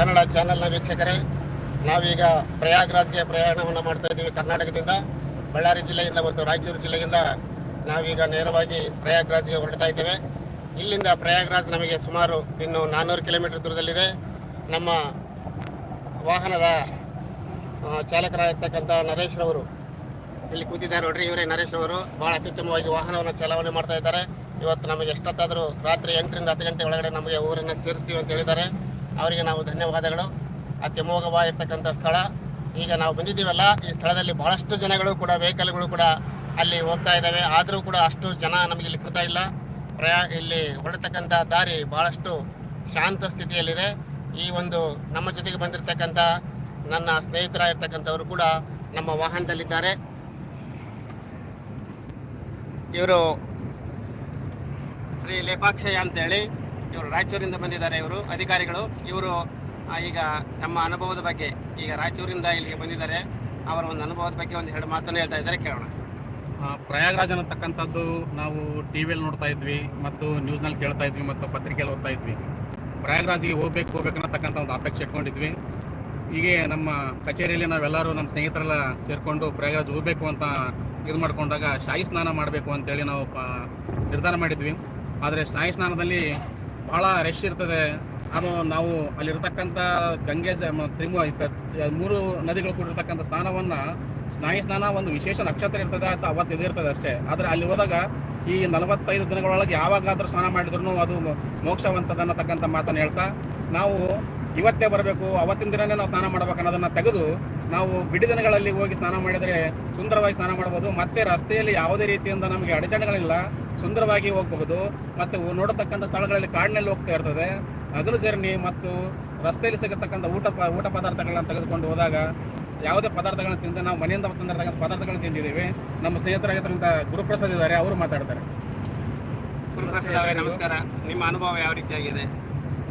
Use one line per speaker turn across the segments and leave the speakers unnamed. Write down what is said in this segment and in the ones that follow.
ಕನ್ನಡ ಚಾನೆಲ್ನ ವೀಕ್ಷಕರೇ, ನಾವೀಗ ಪ್ರಯಾಗ್ರಾಜ್ಗೆ ಪ್ರಯಾಣವನ್ನು ಮಾಡ್ತಾ ಇದ್ದೀವಿ ಕರ್ನಾಟಕದಿಂದ. ಬಳ್ಳಾರಿ ಜಿಲ್ಲೆಯಿಂದ ಮತ್ತು ರಾಯಚೂರು ಜಿಲ್ಲೆಯಿಂದ ನಾವೀಗ ನೇರವಾಗಿ ಪ್ರಯಾಗ್ರಾಜ್ಗೆ ಹೊರಡ್ತಾ ಇದ್ದೇವೆ. ಇಲ್ಲಿಂದ ಪ್ರಯಾಗ್ರಾಜ್ ನಮಗೆ ಸುಮಾರು ಇನ್ನು ನಾನ್ನೂರು ಕಿಲೋಮೀಟರ್ ದೂರದಲ್ಲಿದೆ. ನಮ್ಮ ವಾಹನದ ಚಾಲಕರಾಗಿರ್ತಕ್ಕಂಥ ನರೇಶ್ ರವರು ಇಲ್ಲಿ ಕೂತಿದ್ದಾರೆ ನೋಡ್ರಿ. ಇವರೇ ನರೇಶ್ ಅವರು ಭಾಳ ಅತ್ಯುತ್ತಮವಾಗಿ ವಾಹನವನ್ನು ಚಲಾವಣೆ ಮಾಡ್ತಾ ಇದ್ದಾರೆ. ಇವತ್ತು ನಮಗೆ ಎಷ್ಟೊತ್ತಾದರೂ ರಾತ್ರಿ ಎಂಟರಿಂದ ಹತ್ತು ಗಂಟೆ ಒಳಗಡೆ ನಮಗೆ ಊರನ್ನು ಸೇರಿಸ್ತೀವಿ ಅಂತ ಹೇಳಿದ್ದಾರೆ. ಅವರಿಗೆ ನಾವು ಧನ್ಯವಾದಗಳು. ಅತ್ಯಮೋಘವಾಗಿರ್ತಕ್ಕಂಥ ಸ್ಥಳ. ಈಗ ನಾವು ಬಂದಿದ್ದೀವಲ್ಲ, ಈ ಸ್ಥಳದಲ್ಲಿ ಬಹಳಷ್ಟು ಜನಗಳು ಕೂಡ ವೆಹಿಕಲ್ಗಳು ಕೂಡ ಅಲ್ಲಿ ಹೋಗ್ತಾ ಇದ್ದಾವೆ. ಆದರೂ ಕೂಡ ಅಷ್ಟು ಜನ ನಮಗೆ ಇಲ್ಲಿ ಕೂತಾ ಇಲ್ಲ. ಪ್ರಯಾ, ಇಲ್ಲಿ ಹೊರಡ್ತಕ್ಕಂಥ ದಾರಿ ಬಹಳಷ್ಟು ಶಾಂತ ಸ್ಥಿತಿಯಲ್ಲಿದೆ. ಈ ಒಂದು ನಮ್ಮ ಜೊತೆಗೆ ಬಂದಿರತಕ್ಕಂಥ ನನ್ನ ಸ್ನೇಹಿತರಾಗಿರ್ತಕ್ಕಂಥವರು ಕೂಡ ನಮ್ಮ ವಾಹನದಲ್ಲಿದ್ದಾರೆ. ಇವರು ಶ್ರೀ ಲೇಪಾಕ್ಷಯ್ಯ ಅಂತೇಳಿ. ಇವರು ರಾಯಚೂರಿಂದ ಬಂದಿದ್ದಾರೆ ಇವರು. ಅಧಿಕಾರಿಗಳು, ಇವರು ಈಗ ತಮ್ಮ ಅನುಭವದ ಬಗ್ಗೆ, ಈಗ ರಾಯಚೂರಿಂದ ಇಲ್ಲಿಗೆ ಬಂದಿದ್ದಾರೆ. ಅವರ ಒಂದು ಅನುಭವದ ಬಗ್ಗೆ ಒಂದು ಎರಡು ಮಾತನ್ನು ಹೇಳ್ತಾ ಇದ್ದಾರೆ, ಕೇಳೋಣ.
ಪ್ರಯಾಗ್ರಾಜ್ ಅನ್ನತಕ್ಕಂಥದ್ದು ನಾವು ಟಿ ವಿಯಲ್ಲಿ ನೋಡ್ತಾ ಇದ್ವಿ ಮತ್ತು ನ್ಯೂಸ್ನಲ್ಲಿ ಕೇಳ್ತಾ ಇದ್ವಿ ಮತ್ತು ಪತ್ರಿಕೆಯಲ್ಲಿ ಓದ್ತಾ ಇದ್ವಿ. ಪ್ರಯಾಗ್ರಾಜ್ಗೆ ಹೋಗ್ಬೇಕು ಹೋಗ್ಬೇಕು ಅನ್ನತಕ್ಕಂಥ ಒಂದು ಅಪೇಕ್ಷೆ ಇಟ್ಕೊಂಡಿದ್ವಿ. ಹೀಗೆ ನಮ್ಮ ಕಚೇರಿಯಲ್ಲಿ ನಾವೆಲ್ಲರೂ ನಮ್ಮ ಸ್ನೇಹಿತರೆಲ್ಲ ಸೇರಿಕೊಂಡು ಪ್ರಯಾಗ್ರಾಜ್ ಹೋಗ್ಬೇಕು ಅಂತ ಇದು ಮಾಡಿಕೊಂಡಾಗ ಶಾಹಿ ಸ್ನಾನ ಮಾಡಬೇಕು ಅಂತೇಳಿ ನಾವು ನಿರ್ಧಾರ ಮಾಡಿದ್ವಿ. ಆದರೆ ಶಾಹಿ ಸ್ನಾನದಲ್ಲಿ ಭಾಳ ರಶ್ ಇರ್ತದೆ. ಅದು ನಾವು ಅಲ್ಲಿರ್ತಕ್ಕಂಥ ಗಂಗೆ ತ್ರಿಮು ಮೂರು ನದಿಗಳು ಕೂಡಿರ್ತಕ್ಕಂಥ ಸ್ನಾನವನ್ನು ಸ್ನಾಯಿ ಸ್ನಾನ ಒಂದು ವಿಶೇಷ ನಕ್ಷತ್ರ ಇರ್ತದೆ ಅಂತ ಅವತ್ತು ಇದಿರ್ತದೆ ಅಷ್ಟೇ. ಆದರೆ ಅಲ್ಲಿ ಹೋದಾಗ ಈ ನಲವತ್ತೈದು ದಿನಗಳೊಳಗೆ ಯಾವಾಗಾದರೂ ಸ್ನಾನ ಮಾಡಿದ್ರು ಅದು ಮೋಕ್ಷವಂತದನ್ನತಕ್ಕಂಥ ಮಾತನ್ನು ಹೇಳ್ತಾ, ನಾವು ಇವತ್ತೇ ಬರಬೇಕು, ಅವತ್ತಿನ ದಿನನೇ ನಾವು ಸ್ನಾನ ಮಾಡಬೇಕು ಅನ್ನೋದನ್ನ ತೆಗೆದು ನಾವು ಬಿಡಿ ದಿನಗಳಲ್ಲಿ ಹೋಗಿ ಸ್ನಾನ ಮಾಡಿದರೆ ಸುಂದರವಾಗಿ ಸ್ನಾನ ಮಾಡಬಹುದು ಮತ್ತೆ ರಸ್ತೆಯಲ್ಲಿ ಯಾವುದೇ ರೀತಿಯಿಂದ ನಮಗೆ ಅಡಚಣೆಗಳಿಲ್ಲ. ಸುಂದರವಾಗಿ ಹೋಗಬಹುದು. ಮತ್ತು ನೋಡತಕ್ಕಂಥ ಸ್ಥಳಗಳಲ್ಲಿ ಕಾಡಿನಲ್ಲಿ ಹೋಗ್ತಾ ಇರ್ತದೆ. ಹಗಲು ಜರ್ನಿ ಮತ್ತು ರಸ್ತೆಯಲ್ಲಿ ಸಿಗತಕ್ಕಂಥ ಊಟ ಪ ಊಟ ಪದಾರ್ಥಗಳನ್ನ ತೆಗೆದುಕೊಂಡು ಹೋದಾಗ ಯಾವುದೇ ಪದಾರ್ಥಗಳನ್ನ ತಿಂದು ನಾವು ಮನೆಯಿಂದ ತಂದಿರತಕ್ಕಂಥ ಪದಾರ್ಥಗಳನ್ನ ತಿಂದಿದ್ದೀವಿ. ನಮ್ಮ ಸ್ನೇಹಿತರಾಗಿರ್ತಕ್ಕಂಥ ಗುರುಪ್ರಸಾದ್ ಇದ್ದಾರೆ ಅವರು ಮಾತಾಡ್ತಾರೆ.
ಗುರುಪ್ರಸಾದ್ ಅವರೇ ನಮಸ್ಕಾರ. ನಿಮ್ಮ ಅನುಭವ ಯಾವ ರೀತಿಯಾಗಿದೆ?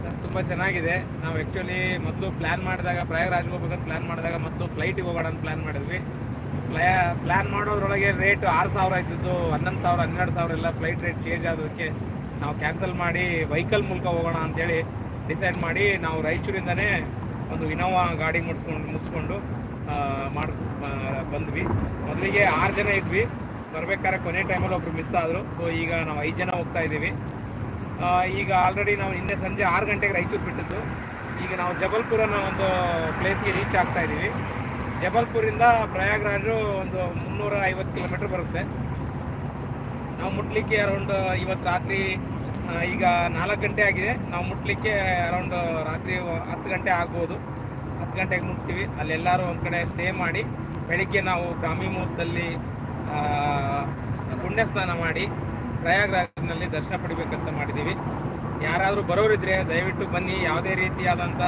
ಸರ್ ತುಂಬ ಚೆನ್ನಾಗಿದೆ. ನಾವು ಆ್ಯಕ್ಚುಲಿ ಮೊದಲು ಪ್ಲ್ಯಾನ್ ಮಾಡಿದಾಗ ಪ್ರಯಾಗರಾಜ್ಗೆ ಹೋಗ್ಬೇಕಂತ ಪ್ಲ್ಯಾನ್ ಮಾಡಿದಾಗ ಮತ್ತು ಫ್ಲೈಟಿಗೆ ಹೋಗೋಣ ಅಂತ ಪ್ಲ್ಯಾನ್ ಮಾಡಿದ್ವಿ. ಪ್ಲಯಾ ಪ್ಲ್ಯಾನ್ ಮಾಡೋದ್ರೊಳಗೆ ರೇಟ್ ಆರು ಸಾವಿರ ಇದ್ದಿದ್ದು, ಹನ್ನೊಂದು ಸಾವಿರ, ಹನ್ನೆರಡು ಸಾವಿರ ಎಲ್ಲ ಫ್ಲೈಟ್ ರೇಟ್ ಚೇಂಜ್ ಆಗೋದಕ್ಕೆ ನಾವು ಕ್ಯಾನ್ಸಲ್ ಮಾಡಿ ವೆಹಿಕಲ್ ಮೂಲಕ ಹೋಗೋಣ ಅಂತೇಳಿ ಡಿಸೈಡ್ ಮಾಡಿ ನಾವು ರಾಯಚೂರಿಂದನೇ ಒಂದು ಇನೋವಾ ಗಾಡಿ ಮುಡಿಸ್ಕೊಂಡು ಮುಗಿಸ್ಕೊಂಡು ಮಾಡಿ ಬಂದ್ವಿ. ಮೊದಲಿಗೆ ಆರು ಜನ ಇದ್ವಿ. ಬರಬೇಕಾದ್ರೆ ಕೊನೆ ಟೈಮಲ್ಲಿ ಒಬ್ರು ಮಿಸ್ ಆದರು. ಸೊ ಈಗ ನಾವು ಐದು ಜನ ಹೋಗ್ತಾ ಇದ್ದೀವಿ. ಈಗ ಆಲ್ರೆಡಿ ನಾವು ನಿನ್ನೆ ಸಂಜೆ ಆರು ಗಂಟೆಗೆ ರಾಯಚೂರು ಬಿಟ್ಟಿದ್ದು. ಈಗ ನಾವು ಜಬಲ್ಪುರನ ಒಂದು ಪ್ಲೇಸ್ಗೆ ರೀಚ್ ಆಗ್ತಾ ಇದ್ದೀವಿ. ಜಬಲ್ಪುರಿಂದ ಪ್ರಯಾಗ್ರಾಜು ಒಂದು ಮುನ್ನೂರ ಐವತ್ತು ಕಿಲೋಮೀಟ್ರ್ ಬರುತ್ತೆ. ನಾವು ಮುಟ್ಲಿಕ್ಕೆ ಅರೌಂಡ್ ಇವತ್ತು ರಾತ್ರಿ ಈಗ ನಾಲ್ಕು ಗಂಟೆ ಆಗಿದೆ. ನಾವು ಮುಟ್ಲಿಕ್ಕೆ ಅರೌಂಡ್ ರಾತ್ರಿ ಹತ್ತು ಗಂಟೆ ಆಗ್ಬೋದು. ಹತ್ತು ಗಂಟೆಗೆ ಮುಟ್ತೀವಿ. ಅಲ್ಲೆಲ್ಲರೂ ಒಂದು ಕಡೆ ಸ್ಟೇ ಮಾಡಿ, ಬೆಳಿಗ್ಗೆ ನಾವು ಬ್ರಾಹ್ಮಿ ಮುಹೂರ್ತದಲ್ಲಿ ಪುಣ್ಯ ಸ್ನಾನ ಮಾಡಿ ಪ್ರಯಾಗ್ರಾಜ್ನಲ್ಲಿ ದರ್ಶನ ಪಡಿಬೇಕಂತ ಮಾಡಿದ್ದೀವಿ. ಯಾರಾದರೂ ಬರೋರಿದ್ರೆ ದಯವಿಟ್ಟು ಬನ್ನಿ. ಯಾವುದೇ ರೀತಿಯಾದಂಥ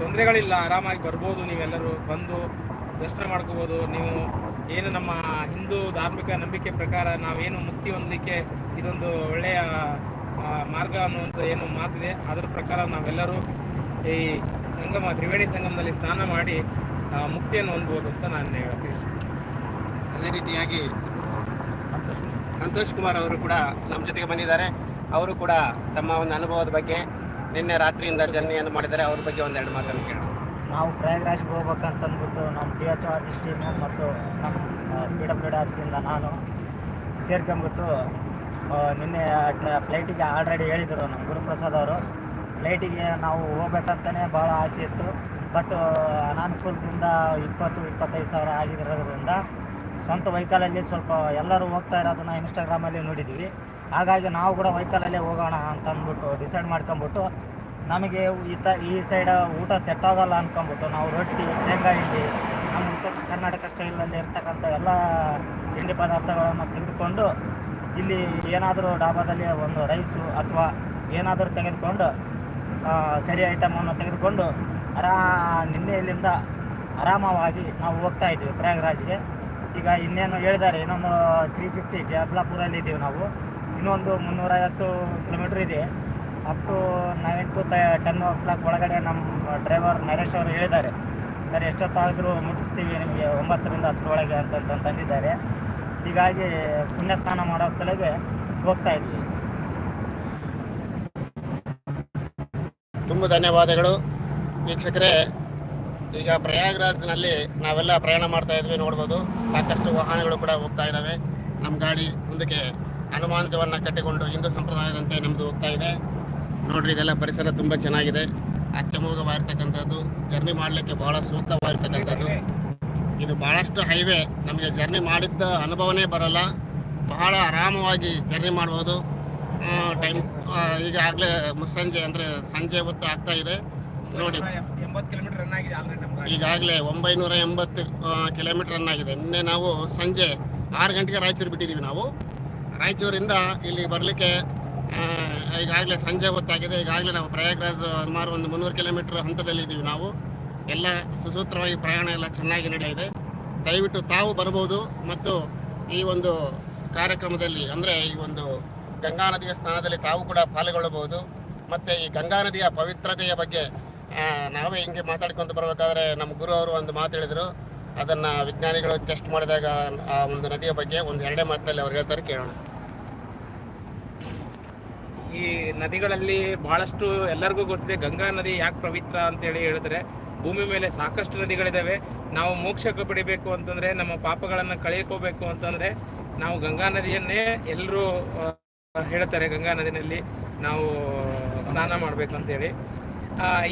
ತೊಂದರೆಗಳಿಲ್ಲ, ಆರಾಮಾಗಿ ಬರ್ಬೋದು, ನೀವೆಲ್ಲರೂ ಬಂದು ದರ್ಶನ ಮಾಡ್ಕೋಬೋದು. ನೀವು ಏನು ನಮ್ಮ ಹಿಂದೂ ಧಾರ್ಮಿಕ ನಂಬಿಕೆ ಪ್ರಕಾರ ನಾವೇನು ಮುಕ್ತಿ ಹೊಂದಲಿಕ್ಕೆ ಇದೊಂದು ಒಳ್ಳೆಯ ಮಾರ್ಗ ಅನ್ನುವಂಥ ಏನು ಮಾತಿದೆ. ಅದರ ಪ್ರಕಾರ ನಾವೆಲ್ಲರೂ ಈ ಸಂಗಮ, ತ್ರಿವೇಣಿ ಸಂಗಮದಲ್ಲಿ ಸ್ನಾನ ಮಾಡಿ ಮುಕ್ತಿಯನ್ನು ಹೊಂದ್ಬೋದು ಅಂತ ನಾನು ಹೇಳ್ತೀನಿ.
ಅದೇ ರೀತಿಯಾಗಿ ಸಂತೋಷ್ ಕುಮಾರ್ ಅವರು ಕೂಡ ನಮ್ಮ ಜೊತೆಗೆ ಬಂದಿದ್ದಾರೆ. ಅವರು ಕೂಡ ತಮ್ಮ ಒಂದು ಅನುಭವದ ಬಗ್ಗೆ ನಿನ್ನೆ ರಾತ್ರಿಯಿಂದ ಜರ್ನಿಯನ್ನು ಮಾಡಿದರೆ ಅವ್ರ ಬಗ್ಗೆ ಒಂದೆರಡು ಮಾತನ್ನು ಕೇಳೋಣ.
ನಾವು ಪ್ರಯಾಗ್ರಾಜ್ಗೆ ಹೋಗ್ಬೇಕಂತಂದ್ಬಿಟ್ಟು ನಮ್ಮ ಡಿ ಎಚ್ ಆಫೀಸ್ ಟೀಮು ಮತ್ತು ನಮ್ಮ ಪಿ ಡಬ್ಲ್ಯೂ ಡಿ ಆಫೀಸಿಂದ ನಾನು ಸೇರ್ಕೊಂಬಿಟ್ಟು ನಿನ್ನೆ ಟ್ರ, ಫ್ಲೈಟಿಗೆ ಆಲ್ರೆಡಿ ಹೇಳಿದರು ನಮ್ಮ ಗುರುಪ್ರಸಾದ್ ಅವರು. ಫ್ಲೈಟಿಗೆ ನಾವು ಹೋಗ್ಬೇಕಂತಲೇ ಭಾಳ ಆಸೆ ಇತ್ತು. ಬಟ್ ಅನಾನುಕೂಲದಿಂದ ಇಪ್ಪತ್ತು, ಇಪ್ಪತ್ತೈದು ಸಾವಿರ ಆಗಿರೋದ್ರಿಂದ ಸ್ವಂತ ವೆಹಿಕಲಲ್ಲಿ ಸ್ವಲ್ಪ ಎಲ್ಲರೂ ಹೋಗ್ತಾ ಇರೋದನ್ನ ಇನ್ಸ್ಟಾಗ್ರಾಮಲ್ಲಿ ನೋಡಿದ್ವಿ. ಹಾಗಾಗಿ ನಾವು ಕೂಡ ವೆಹಿಕಲಲ್ಲೇ ಹೋಗೋಣ ಅಂತ ಅಂದ್ಬಿಟ್ಟು ಡಿಸೈಡ್ ಮಾಡ್ಕೊಂಬಿಟ್ಟು ನಮಗೆ ಈ ತ, ಈ ಸೈಡ್ ಊಟ ಸೆಟ್ ಆಗೋಲ್ಲ ಅಂದ್ಕೊಂಬಿಟ್ಟು ನಾವು ರೊಟ್ಟಿ ಶೇಂಗಾ ಹಿಂಡಿ ನಮ್ಮ ಉತ್ತರ ಕರ್ನಾಟಕ ಸ್ಟೈಲಲ್ಲಿ ಇರ್ತಕ್ಕಂಥ ಎಲ್ಲ ತಿಂಡಿ ಪದಾರ್ಥಗಳನ್ನು ತೆಗೆದುಕೊಂಡು ಇಲ್ಲಿ ಏನಾದರೂ ಡಾಬಾದಲ್ಲಿ ಒಂದು ರೈಸು ಅಥವಾ ಏನಾದರೂ ತೆಗೆದುಕೊಂಡು ಕರಿ ಐಟಮನ್ನು ತೆಗೆದುಕೊಂಡು ಆರಾ ನಿನ್ನೆ ಇಲ್ಲಿಂದ ಆರಾಮವಾಗಿ ನಾವು ಹೋಗ್ತಾ ಇದ್ವಿ ಪ್ರಯಾಗ್ರಾಜ್ಗೆ. ಈಗ ಇನ್ನೇನು ಹೇಳಿದ್ದಾರೆ, ಇನ್ನೊಂದು ತ್ರೀ ಫಿಫ್ಟಿ ಜಬ್ಲಾಪುರಲ್ಲಿ ಇದ್ದೀವಿ ನಾವು. ಇನ್ನೊಂದು ಮುನ್ನೂರೈವತ್ತು ಕಿಲೋಮೀಟ್ರ್ ಇದೆ. Up to nine to ten o'clock ಒಳಗಡೆ ನಮ್ಮ ಡ್ರೈವರ್ ನರೇಶ್ ಅವರು ಹೇಳಿದ್ದಾರೆ. ಸರ್, ಎಷ್ಟೊತ್ತಾದರೂ ಮುಟ್ಟಿಸ್ತೀವಿ ನಿಮಗೆ ಒಂಬತ್ತರಿಂದ ಹತ್ತರೊಳಗೆ ಅಂತಂತ ತಂದಿದ್ದಾರೆ. ಹೀಗಾಗಿ ಪುಣ್ಯಸ್ನಾನ ಮಾಡೋ ಸಲಗೆ ಹೋಗ್ತಾ ಇದ್ವಿ.
ತುಂಬ ಧನ್ಯವಾದಗಳು. ವೀಕ್ಷಕರೇ, ಈಗ ಪ್ರಯಾಗ್ರಾಜ್ನಲ್ಲಿ ನಾವೆಲ್ಲ ಪ್ರಯಾಣ ಮಾಡ್ತಾ ಇದ್ವಿ, ನೋಡ್ಬೋದು. ಸಾಕಷ್ಟು ವಾಹನಗಳು ಕೂಡ ಹೋಗ್ತಾ ಇದ್ದಾವೆ ನಮ್ಮ ಗಾಡಿ ಮುಂದಕ್ಕೆ ಹನುಮಾನಜವನ್ನು ಕಟ್ಟಿಕೊಂಡು ಹಿಂದೂ ಸಂಪ್ರದಾಯದಂತೆ ನಮ್ಮದು ಹೋಗ್ತಾ ಇದೆ. ನೋಡ್ರಿ, ಇದೆಲ್ಲ ಪರಿಸರ ತುಂಬ ಚೆನ್ನಾಗಿದೆ. ಅತ್ಯಮೋಘವಾಗಿರ್ತಕ್ಕಂಥದ್ದು, ಜರ್ನಿ ಮಾಡಲಿಕ್ಕೆ ಭಾಳ ಸೂಕ್ತವಾಗಿರ್ತಕ್ಕಂಥದ್ದು. ಇದು ಭಾಳಷ್ಟು ಹೈವೇ ನಮಗೆ ಜರ್ನಿ ಮಾಡಿದ್ದ ಅನುಭವನೇ ಬರಲ್ಲ. ಬಹಳ ಆರಾಮವಾಗಿ ಜರ್ನಿ ಮಾಡ್ಬೋದು. ಟೈಮ್ ಈಗಾಗಲೇ ಮುಸ್ಸಂಜೆ ಅಂದರೆ ಸಂಜೆ ಹೊತ್ತು ಆಗ್ತಾ ಇದೆ. ನೋಡಿ ಈಗಾಗಲೇ ಒಂಬೈನೂರ ಎಂಬತ್ತು ಕಿಲೋಮೀಟರ್ ರನ್ ಆಗಿದೆ. ನಿನ್ನೆ ನಾವು ಸಂಜೆ ಆರು ಗಂಟೆಗೆ ರಾಯಚೂರು ಬಿಟ್ಟಿದ್ದೀವಿ ನಾವು. ರಾಯಚೂರಿಂದ ಇಲ್ಲಿ ಬರಲಿಕ್ಕೆ ಈಗಾಗಲೇ ಸಂಜೆ ಹೊತ್ತಾಗಿದೆ. ಈಗಾಗಲೇ ನಾವು ಪ್ರಯಾಗ್ರಾಜ್ ಸುಮಾರು ಒಂದು ಮುನ್ನೂರು ಕಿಲೋಮೀಟರ್ ಹಂತದಲ್ಲಿ ಇದ್ದೀವಿ ನಾವು. ಎಲ್ಲ ಸುಸೂತ್ರವಾಗಿ ಪ್ರಯಾಣ ಎಲ್ಲ ಚೆನ್ನಾಗಿ ನಡೆಯಿದೆ ದಯವಿಟ್ಟು ತಾವು ಬರಬಹುದು ಮತ್ತು ಈ ಒಂದು ಕಾರ್ಯಕ್ರಮದಲ್ಲಿ, ಅಂದರೆ ಈ ಒಂದು ಗಂಗಾ ನದಿಯ ಸ್ಥಾನದಲ್ಲಿ ತಾವು ಕೂಡ ಪಾಲ್ಗೊಳ್ಳಬಹುದು. ಮತ್ತು ಈ ಗಂಗಾ ನದಿಯ ಪವಿತ್ರತೆಯ ಬಗ್ಗೆ ನಾವೇ ಹಿಂಗೆ ಮಾತಾಡ್ಕೊಂತ ಬರಬೇಕಾದ್ರೆ ನಮ್ಮ ಗುರು ಅವರು ಒಂದು ಮಾತು ಹೇಳಿದರು. ಅದನ್ನು ವಿಜ್ಞಾನಿಗಳು ಟೆಸ್ಟ್ ಮಾಡಿದಾಗ ಆ ಒಂದು ನದಿಯ ಬಗ್ಗೆ ಒಂದು ಎರಡೇ ಮಾತಲ್ಲಿ ಅವ್ರು ಹೇಳ್ತಾರೆ ಕೇಳೋಣ.
ಈ ನದಿಗಳಲ್ಲಿ ಬಹಳಷ್ಟು ಎಲ್ಲರಿಗೂ ಗೊತ್ತಿದೆ, ಗಂಗಾ ನದಿ ಯಾಕೆ ಪವಿತ್ರ ಅಂತೇಳಿ ಹೇಳಿದ್ರೆ, ಭೂಮಿ ಮೇಲೆ ಸಾಕಷ್ಟು ನದಿಗಳಿದ್ದಾವೆ ನಾವು ಮೋಕ್ಷಕ್ಕೆ ಪಡಿಬೇಕು ಅಂತಂದ್ರೆ, ನಮ್ಮ ಪಾಪಗಳನ್ನು ಕಳೆಯಕೋಬೇಕು ಅಂತಂದ್ರೆ, ನಾವು ಗಂಗಾ ನದಿಯನ್ನೇ ಎಲ್ಲರೂ ಹೇಳ್ತಾರೆ ಗಂಗಾ ನದಿನಲ್ಲಿ ನಾವು ಸ್ನಾನ ಮಾಡ್ಬೇಕು ಅಂತೇಳಿ.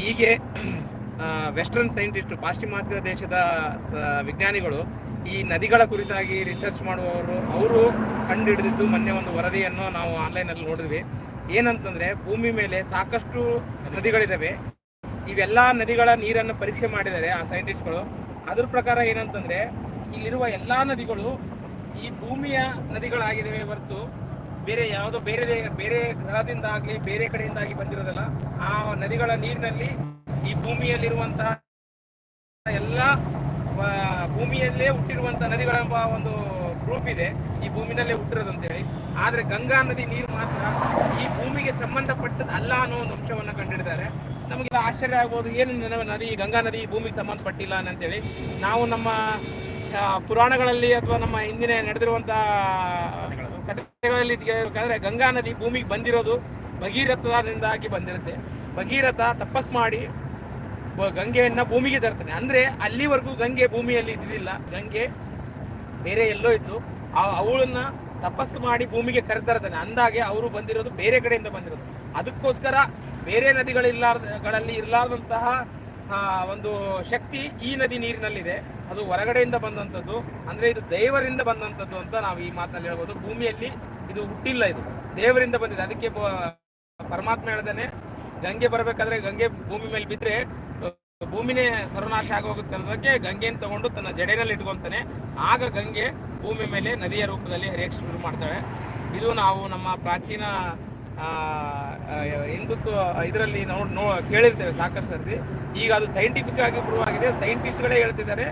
ಹೀಗೆ ವೆಸ್ಟರ್ನ್ ಸೈಂಟಿಸ್ಟ್ ಪಾಶ್ಚಿಮಾತ್ಯ ದೇಶದ ವಿಜ್ಞಾನಿಗಳು ಈ ನದಿಗಳ ಕುರಿತಾಗಿ ರಿಸರ್ಚ್ ಮಾಡುವವರು, ಅವರು ಕಂಡು ಹಿಡಿದಿದ್ದು ಮೊನ್ನೆ ಒಂದು ವರದಿಯನ್ನು ನಾವು ಆನ್ಲೈನಲ್ಲಿ ನೋಡಿದ್ವಿ. ಏನಂತಂದ್ರೆ ಭೂಮಿ ಮೇಲೆ ಸಾಕಷ್ಟು ನದಿಗಳಿದಾವೆ. ಇವೆಲ್ಲ ನದಿಗಳ ನೀರನ್ನು ಪರೀಕ್ಷೆ ಮಾಡಿದ್ದಾರೆ ಆ ಸೈಂಟಿಸ್ಟ್ಗಳು. ಅದ್ರ ಪ್ರಕಾರ ಏನಂತಂದ್ರೆ ಇಲ್ಲಿರುವ ಎಲ್ಲಾ ನದಿಗಳು ಈ ಭೂಮಿಯ ನದಿಗಳಾಗಿದ್ದಾವೆ ಹೊರತು ಬೇರೆ ಯಾವುದೋ ಬೇರೆ ಬೇರೆ ಗ್ರಹದಿಂದ ಆಗ್ಲಿ ಬೇರೆ ಕಡೆಯಿಂದಾಗಿ ಬಂದಿರೋದಲ್ಲ, ಆ ನದಿಗಳ ನೀರಿನಲ್ಲಿ ಈ ಭೂಮಿಯಲ್ಲಿರುವಂತಹ ಎಲ್ಲ ಭೂಮಿಯಲ್ಲೇ ಹುಟ್ಟಿರುವಂತಹ ನದಿಗಳೆಂಬ ಒಂದು ಪ್ರೂಫ್ ಇದೆ. ಈ ಭೂಮಿನಲ್ಲೇ ಹುಟ್ಟಿರೋದು ಅಂತೇಳಿ ಆದ್ರೆ ಗಂಗಾ ನದಿ ನೀರು ಮಾತ್ರ ಈ ಭೂಮಿಗೆ ಸಂಬಂಧಪಟ್ಟದ್ದು ಅಲ್ಲ ಅನ್ನೋ ಒಂದು ಅಂಶವನ್ನ ಕಂಡಿಡಿದ್ದಾರೆ ನಮಗೆ ಆಶ್ಚರ್ಯ ಆಗ್ಬೋದು, ಏನು ನದಿ, ಗಂಗಾ ನದಿ ಭೂಮಿಗೆ ಸಂಬಂಧಪಟ್ಟಿಲ್ಲ ಅಂತೇಳಿ ನಾವು ನಮ್ಮ ಪುರಾಣಗಳಲ್ಲಿ ಅಥವಾ ನಮ್ಮ ಹಿಂದಿನ ನಡೆದಿರುವಂತಹ ಕಥೆಗಳಲ್ಲಿ ಕೇಳಬೇಕಾದ್ರೆ ಗಂಗಾ ನದಿ ಭೂಮಿಗೆ ಬಂದಿರೋದು ಭಗೀರಥದಿಂದಾಗಿ ಬಂದಿರುತ್ತೆ. ಭಗೀರಥ ತಪಸ್ ಮಾಡಿ ಗಂಗೆಯನ್ನ ಭೂಮಿಗೆ ತರ್ತಾನೆ. ಅಂದ್ರೆ ಅಲ್ಲಿವರೆಗೂ ಗಂಗೆ ಭೂಮಿಯಲ್ಲಿ ಇದ್ದಿದ್ದಿಲ್ಲ. ಗಂಗೆ ಬೇರೆ ಎಲ್ಲೋ ಇತ್ತು ಅವಳನ್ನ ತಪಸ್ಸು ಮಾಡಿ ಭೂಮಿಗೆ ಕರೆತರ್ತಾನೆ ಅಂದಾಗೆ ಅವರು ಬಂದಿರೋದು ಬೇರೆ ಕಡೆಯಿಂದ ಬಂದಿರೋದು. ಅದಕ್ಕೋಸ್ಕರ ಬೇರೆ ನದಿಗಳಿಲ್ಲಾರ್ಗಳಲ್ಲಿ ಇರಲಾರ್ದಂತಹ ಒಂದು ಶಕ್ತಿ ಈ ನದಿ ನೀರಿನಲ್ಲಿದೆ. ಅದು ಹೊರಗಡೆಯಿಂದ ಬಂದಂಥದ್ದು, ಅಂದ್ರೆ ಇದು ದೇವರಿಂದ ಬಂದಂಥದ್ದು ಅಂತ ನಾವು ಈ ಮಾತಲ್ಲಿ ಹೇಳ್ಬೋದು. ಭೂಮಿಯಲ್ಲಿ ಇದು ಹುಟ್ಟಿಲ್ಲ ಇದು. ದೇವರಿಂದ ಬಂದಿದೆ. ಅದಕ್ಕೆ ಪರಮಾತ್ಮ ಹೇಳ್ತಾನೆ ಗಂಗೆ ಬರಬೇಕಾದ್ರೆ ಗಂಗೆ ಭೂಮಿ ಮೇಲೆ ಬಿದ್ದರೆ ಭೂಮಿನೇ ಸರ್ವನಾಶ ಆಗೋಗುತ್ತೆ ಅನ್ನೋದಕ್ಕೆ ಗಂಗೆಯನ್ನು ತಗೊಂಡು ತನ್ನ ಜಡೆಯಲ್ಲಿ ಇಟ್ಕೊಂತಾನೆ ಆಗ ಗಂಗೆ ಭೂಮಿ ಮೇಲೆ ನದಿಯ ರೂಪದಲ್ಲಿ ಹರಿಯಕ್ಕೆ ಶುರು ಮಾಡ್ತಾಳೆ. ಇದು ನಾವು ನಮ್ಮ ಪ್ರಾಚೀನ ಹಿಂದುತ್ವ, ಇದರಲ್ಲಿ ನೋಡಿ ನೋ, ಕೇಳಿರ್ತೇವೆ ಸಾಕಷ್ಟು ಸರ್ತಿ ಈಗ ಅದು ಸೈಂಟಿಫಿಕ್ ಆಗಿ ಪ್ರೂವ್ ಆಗಿದೆ. ಸೈಂಟಿಸ್ಟ್ಗಳೇ ಹೇಳ್ತಿದ್ದಾರೆ,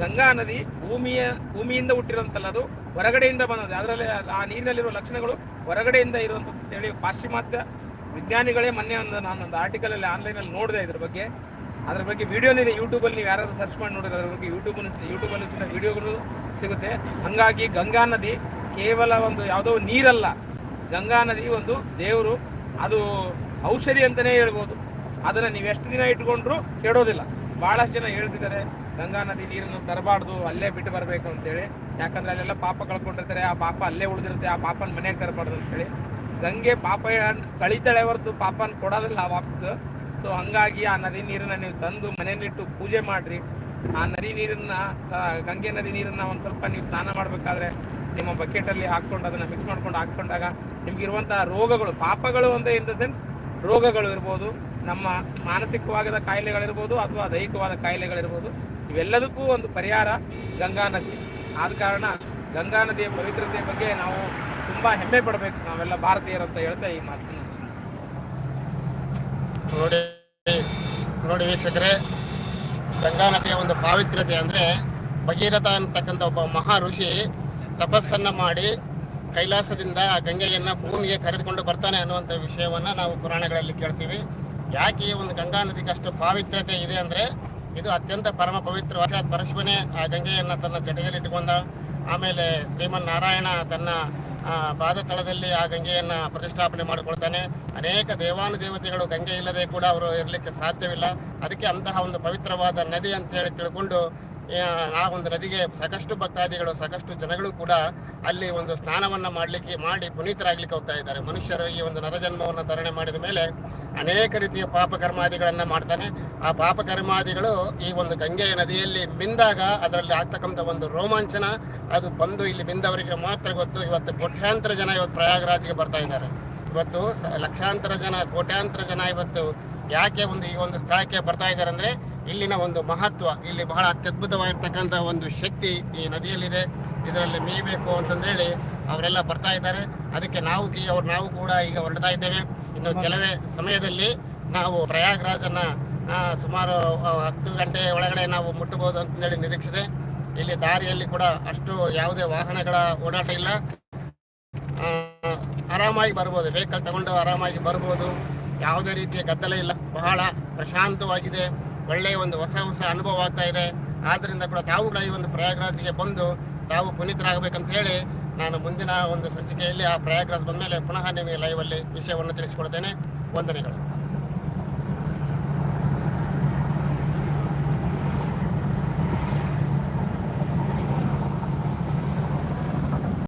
ಗಂಗಾ ನದಿ ಭೂಮಿಯ, ಭೂಮಿಯಿಂದ ಹುಟ್ಟಿರೋಂಥಲ್ಲ ಅದು, ಹೊರಗಡೆಯಿಂದ ಬಂದದ್ದು. ಅದರಲ್ಲಿ ಆ ನೀರಿನಲ್ಲಿರುವ ಲಕ್ಷಣಗಳು ಹೊರಗಡೆಯಿಂದ ಇರುವಂಥದ್ದು ಅಂತೇಳಿ ಪಾಶ್ಚಿಮಾತ್ಯ ವಿಜ್ಞಾನಿಗಳೇ ಮೊನ್ನೆ ಒಂದು ನಾನು ಒಂದು ಆನ್ಲೈನಲ್ಲಿ ನೋಡಿದೆ ಇದ್ರ ಬಗ್ಗೆ. ಅದ್ರ ಬಗ್ಗೆ ವಿಡಿಯೋನಿದೆ ಯೂಟ್ಯೂಬಲ್ಲಿ ನೀವು ಯಾರಾದರೂ ಸರ್ಚ್ ಮಾಡಿ ನೋಡಿದ್ರೆ ಅದ್ರ ಬಗ್ಗೆ ಯೂಟ್ಯೂಬ್ ಯೂಟ್ಯೂಬಲ್ಲಿ ಸುತ್ತ ವಿಡಿಯೋಗಳು ಸಿಗುತ್ತೆ. ಹಂಗಾಗಿ ಗಂಗಾ ನದಿ ಕೇವಲ ಒಂದು ಯಾವುದೋ ನೀರಲ್ಲ. ಗಂಗಾ ನದಿ ಒಂದು ದೇವರು. ಅದು ಔಷಧಿ ಅಂತಲೇ ಹೇಳ್ಬೋದು. ಅದನ್ನು ನೀವು ಎಷ್ಟು ದಿನ ಇಟ್ಕೊಂಡ್ರು ಕೆಡೋದಿಲ್ಲ. ಭಾಳಷ್ಟು ಜನ ಹೇಳ್ತಿದ್ದಾರೆ, ಗಂಗಾ ನದಿ ನೀರನ್ನು ತರಬಾರ್ದು, ಅಲ್ಲೇ ಬಿಟ್ಟು ಬರಬೇಕು ಅಂತೇಳಿ. ಯಾಕಂದ್ರೆ ಅಲ್ಲೆಲ್ಲ ಪಾಪ ಕಳ್ಕೊಂಡಿರ್ತಾರೆ. ಆ ಪಾಪ ಅಲ್ಲೇ ಉಳಿದಿರುತ್ತೆ. ಆ ಪಾಪನ ಮನೆಗೆ ತರಬಾರ್ದು ಅಂತೇಳಿ. ಗಂಗೆ ಪಾಪ ಕಳಿತಾಳೆ ಹೊರತು ಪಾಪನ ಕೊಡೋದಿಲ್ಲ ವಾಪಸ್ ಸೊ ಹಂಗಾಗಿ ಆ ನದಿ ನೀರನ್ನ ನೀವು ತಂದು ಮನೆಯಲ್ಲಿಟ್ಟು ಪೂಜೆ ಮಾಡ್ರಿ. ಆ ನದಿ ನೀರನ್ನ ಗಂಗೆ ನದಿ ನೀರನ್ನ ಒಂದು ಸ್ವಲ್ಪ ನೀವು ಸ್ನಾನ ಮಾಡಬೇಕಾದ್ರೆ ನಿಮ್ಮ ಬಕೆಟಲ್ಲಿ ಹಾಕ್ಕೊಂಡು ಅದನ್ನ ಮಿಕ್ಸ್ ಮಾಡ್ಕೊಂಡು ಹಾಕ್ಕೊಂಡಾಗ ನಿಮ್ಗಿರುವಂತಹ ರೋಗಗಳು, ಪಾಪಗಳು ಅಂತ ಇನ್ ದ ಸೆನ್ಸ್ ರೋಗಗಳು ಇರ್ಬೋದು, ನಮ್ಮ ಮಾನಸಿಕವಾದ ಕಾಯಿಲೆಗಳಿರ್ಬೋದು ಅಥವಾ ದೈಹಿಕವಾದ ಕಾಯಿಲೆಗಳಿರ್ಬೋದು, ಇವೆಲ್ಲದಕ್ಕೂ ಒಂದು ಪರಿಹಾರ ಗಂಗಾ ನದಿ. ಆದ ಕಾರಣ ಗಂಗಾ ನದಿಯ ಪವಿತ್ರತೆ ಬಗ್ಗೆ ನಾವು ತುಂಬಾ ಹೆಮ್ಮೆ ಪಡಬೇಕು. ನಾವೆಲ್ಲ ಭಾರತೀಯರು ಅಂತ ಹೇಳ್ತಾ ಈ ಮಾತನ್ನು.
ನೋಡಿ ನೋಡಿ ವೀಕ್ಷಕರೇ, ಗಂಗಾ ನದಿಯ ಒಂದು ಪಾವಿತ್ರ್ಯತೆ ಅಂದರೆ ಭಗೀರಥ ಅಂತಕ್ಕಂಥ ಒಬ್ಬ ಮಹಾ ಋಷಿ ತಪಸ್ಸನ್ನು ಮಾಡಿ ಕೈಲಾಸದಿಂದ ಆ ಗಂಗೆಯನ್ನು ಭೂಮಿಗೆ ಕರೆದುಕೊಂಡು ಬರ್ತಾನೆ ಅನ್ನುವಂಥ ವಿಷಯವನ್ನು ನಾವು ಪುರಾಣಗಳಲ್ಲಿ ಕೇಳ್ತೀವಿ. ಯಾಕೆ ಈ ಒಂದು ಗಂಗಾ ನದಿಗೆ ಅಷ್ಟು ಪಾವಿತ್ರ್ಯತೆ ಇದೆ ಅಂದರೆ ಇದು ಅತ್ಯಂತ ಪರಮ ಪವಿತ್ರ ಪರಶುವನೇ ಆ ಗಂಗೆಯನ್ನು ತನ್ನ ಜಟೆಯಲ್ಲಿ ಇಟ್ಟುಕೊಂಡ ಆಮೇಲೆ ಶ್ರೀಮನ್ ನಾರಾಯಣ ತನ್ನ ಪಾದತಳದಲ್ಲಿ ಆ ಗಂಗೆಯನ್ನು ಪ್ರತಿಷ್ಠಾಪನೆ ಮಾಡಿಕೊಳ್ತಾನೆ. ಅನೇಕ ದೇವಾನುದೇವತೆಗಳು ಗಂಗೆ ಇಲ್ಲದೆ ಕೂಡ ಅವರು ಇರಲಿಕ್ಕೆ ಸಾಧ್ಯವಿಲ್ಲ. ಅದಕ್ಕೆ ಅಂತಹ ಒಂದು ಪವಿತ್ರವಾದ ನದಿ ಅಂತೇಳಿ ತಿಳ್ಕೊಂಡು ಆ, ಒಂದು ನದಿಗೆ ಸಾಕಷ್ಟು ಭಕ್ತಾದಿಗಳು ಸಾಕಷ್ಟು ಜನಗಳು ಕೂಡ ಅಲ್ಲಿ ಒಂದು ಸ್ನಾನವನ್ನು ಮಾಡಲಿಕ್ಕೆ ಮಾಡಿ ಪುನೀತರಾಗ್ಲಿಕ್ಕೆ ಹೋಗ್ತಾ ಇದ್ದಾರೆ. ಮನುಷ್ಯರು ಈ ಒಂದು ನರಜನ್ಮವನ್ನು ಧಾರಣೆ ಮಾಡಿದ ಮೇಲೆ ಅನೇಕ ರೀತಿಯ ಪಾಪಕರ್ಮಾದಿಗಳನ್ನು ಮಾಡ್ತಾನೆ. ಆ ಪಾಪಕರ್ಮಾದಿಗಳು ಈ ಒಂದು ಗಂಗೆಯ ನದಿಯಲ್ಲಿ ಮಿಂದಾಗ ಅದರಲ್ಲಿ ಆಗ್ತಕ್ಕಂಥ ಒಂದು ರೋಮಾಂಚನ ಅದು ಬಂದು ಇಲ್ಲಿ ಮಿಂದವರಿಗೆ ಮಾತ್ರ ಗೊತ್ತು. ಇವತ್ತು ಕೋಟ್ಯಾಂತರ ಜನ ಇವತ್ತು ಪ್ರಯಾಗರಾಜ್ಗೆ ಬರ್ತಾ ಇದ್ದಾರೆ. ಇವತ್ತು ಲಕ್ಷಾಂತರ ಜನ ಕೋಟ್ಯಾಂತರ ಜನ ಇವತ್ತು ಯಾಕೆ ಒಂದು ಈ ಒಂದು ಸ್ಥಳಕ್ಕೆ ಬರ್ತಾ ಇದ್ದಾರೆ ಅಂದ್ರೆ ಇಲ್ಲಿನ ಒಂದು ಮಹತ್ವ ಇಲ್ಲಿ ಬಹಳ ಅತ್ಯದ್ಭುತವಾಗಿರ್ತಕ್ಕಂಥ ಒಂದು ಶಕ್ತಿ ಈ ನದಿಯಲ್ಲಿದೆ. ಇದರಲ್ಲಿ ಮೀಬೇಕು ಅಂತಂದೇಳಿ ಅವರೆಲ್ಲ ಬರ್ತಾ ಇದ್ದಾರೆ. ಅದಕ್ಕೆ ನಾವು ಅವ್ರು ನಾವು ಕೂಡ ಈಗ ಹೊರಡ್ತಾ ಇದ್ದೇವೆ. ಇನ್ನು ಕೆಲವೇ ಸಮಯದಲ್ಲಿ ನಾವು ಪ್ರಯಾಗ್ರಾಜನ್ನ ಆ, ಸುಮಾರು ಹತ್ತು ಗಂಟೆ ಒಳಗಡೆ ನಾವು ಮುಟ್ಟಬಹುದು ಅಂತಂದೇಳಿ ನಿರೀಕ್ಷಿದೆ ಇಲ್ಲಿ ದಾರಿಯಲ್ಲಿ ಕೂಡ ಅಷ್ಟು ಯಾವುದೇ ವಾಹನಗಳ ಓಡಾಟ ಇಲ್ಲ. ಆರಾಮಾಗಿ ಬರ್ಬೋದು. ವೆಹಿಕಲ್ ತಗೊಂಡು ಆರಾಮಾಗಿ ಬರ್ಬೋದು. ಯಾವುದೇ ರೀತಿಯ ಗದ್ದಲ ಇಲ್ಲ. ಬಹಳ ಪ್ರಶಾಂತವಾಗಿದೆ. ಒಳ್ಳೆಯ ಒಂದು ಹೊಸ ಹೊಸ ಅನುಭವ ಆಗ್ತಾ ಇದೆ. ಆದ್ದರಿಂದ ಕೂಡ ತಾವು ಕೂಡ ಈ ಒಂದು ಪ್ರಯಾಗ್ರಾಜ್ಗೆ ಬಂದು ತಾವು ಪುನೀತರಾಗಬೇಕಂತ ಹೇಳಿ ನಾನು ಮುಂದಿನ ಒಂದು ಸಂಚಿಕೆಯಲ್ಲಿ ಆ ಪ್ರಯಾಗ್ರಾಜ್ ಬಂದ ಮೇಲೆ ಪುನಃ ನಿಮಗೆ ಲೈವಲ್ಲಿ ವಿಷಯವನ್ನು ತಿಳಿಸಿಕೊಡ್ತೇನೆ. ವಂದನೆಗಳು.